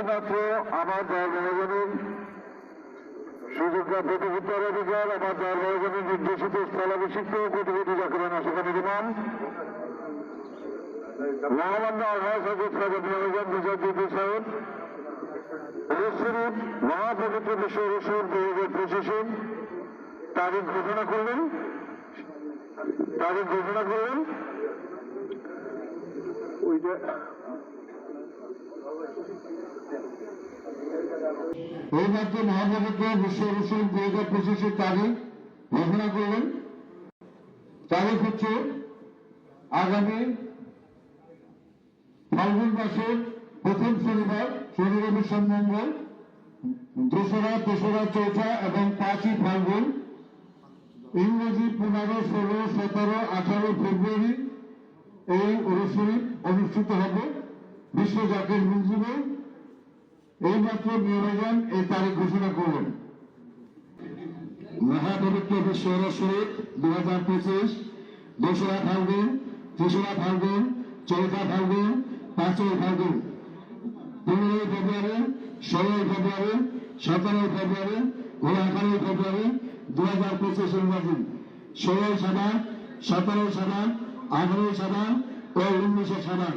এইমাত্র আমার দলবাহনের সুযোগ্য প্রতিভূতার অধিকার, আমার দলবাহনের নির্দেশিত স্থলাভিষিক্ত কোটি কোটি রসুল দুই হাজার পঁচিশে তারিখ ঘোষণা করলেন তারিখ ঘোষণা করলেন ওইটা এই মাত্র মহাপবিত্র বিশ্ব রসুল দুই হাজার পঁচিশের তারিখ ঘোষণা করলেন তারিখ হচ্ছে আগামী ফাল্গুন মাসের প্রথম শনিবার শনি রবি সোমমঙ্গল দোসরা, তেসরা, চৌঠা এবং পাঁচই ফাল্গুন, ইংরেজি পনেরো, ষোলো, সতেরো, আঠারো ফেব্রুয়ারি এই অনুষ্ঠানে অনুষ্ঠিত হবে। বিশ্ব জাতির মঞ্জুরে এইমাত্র নিয়োজন এই তারিখ ঘোষণা করলেন। মহাপবিত্র বিশ্ব শরীফ দু হাজার পঁচিশ, দোসরা ফাল্গুন, তেসরা ফাল্গুন, চৌঠা ফাল্গুন, পাঁচই ফাল্গুন। পনেরোই ফেব্রুয়ারি, ষোলোই ফেব্রুয়ারি, সতেরোই ফেব্রুয়ারি ও আঠারোই ফেব্রুয়ারি দু হাজার পঁচিশ ইংরাজি। ষোলোই সাবান, সতেরোই সাবান, আঠারোই সাবান ও উনিশে সাবান।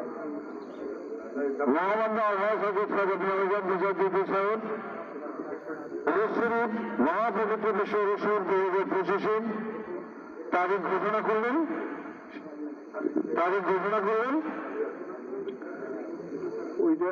আলহাজ হজরত খাজা নিয়ামজান মুজাদ্দিদ সাহেব শরীফ মহাপবিত্র বিশ্ব রসুল দুই হাজার পঁচিশে তারিখ ঘোষণা করলেন তারিখ ঘোষণা করলেন ওইটা